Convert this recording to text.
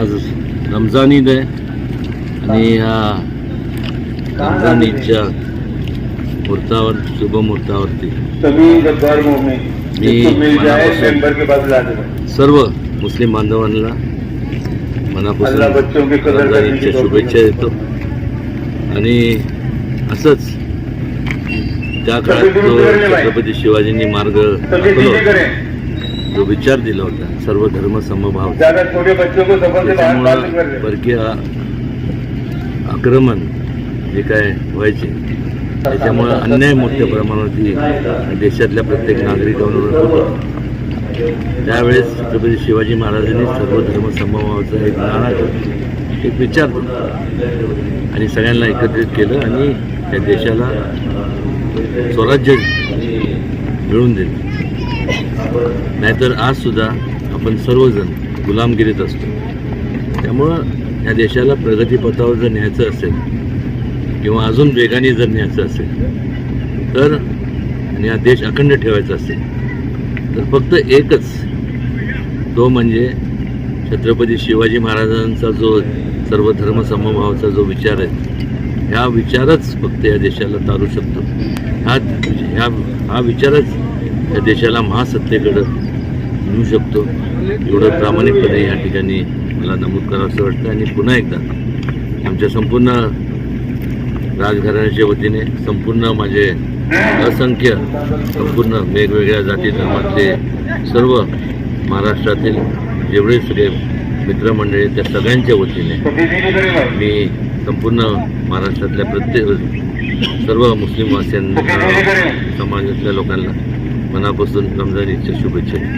आज रमजान ईद आहे. आणि ह्या रमजान ईदच्या मुहूर्तावर शुभ मुहूर्तावरती में सर्व मुस्लिम बांधवांना मनापासून अल्लाह बच्चों की कदर रमजान ईदच्या शुभेच्छा देतो आणि असंच त्या काळात जो छत्रपती शिवाजींनी मार्ग दाखवला जो विचार दिला होता सर्व धर्म समभाव. त्याच्यामुळं परकीय आक्रमण जे काय व्हायचे त्याच्यामुळं अन्याय मोठ्या प्रमाणावरती देशातल्या प्रत्येक नागरिकांवर होत. त्यावेळेस छत्रपती शिवाजी महाराजांनी सर्व धर्म समभावाचा एक दिला, एक विचार आणि सगळ्यांना एकत्रित केलं आणि त्या देशाला स्वराज्य मिळवून दिलं. नाहीतर आज सुद्धा आपण सर्वजण गुलामगिरीत असतो. त्यामुळं ह्या देशाला प्रगतीपथावर जर न्यायचं असेल किंवा अजून वेगाने जर न्यायचं असेल तर आणि हा देश अखंड ठेवायचा असेल तर फक्त एकच तो म्हणजे छत्रपती शिवाजी महाराजांचा जो सर्व धर्मसमभावाचा जो विचार आहे ह्या विचारच फक्त या देशाला तारू शकतो. हा ह्या हा विचारच या देशाला महासत्तेकडं नेऊ शकतो. एवढं प्रामाणिकपणे या ठिकाणी मला नमूद करावं असं वाटतं. आणि पुन्हा एकदा आमच्या संपूर्ण राजघराण्याच्या वतीने संपूर्ण माझे असंख्य संपूर्ण वेगवेगळ्या जाती धर्मातले सर्व महाराष्ट्रातील जेवढे सगळे मित्रमंडळी त्या सगळ्यांच्या वतीने मी संपूर्ण महाराष्ट्रातल्या प्रत्येक सर्व मुस्लिम वासियांना समाजातल्या लोकांना मनापासून रमजान ईदच्या शुभेच्छा.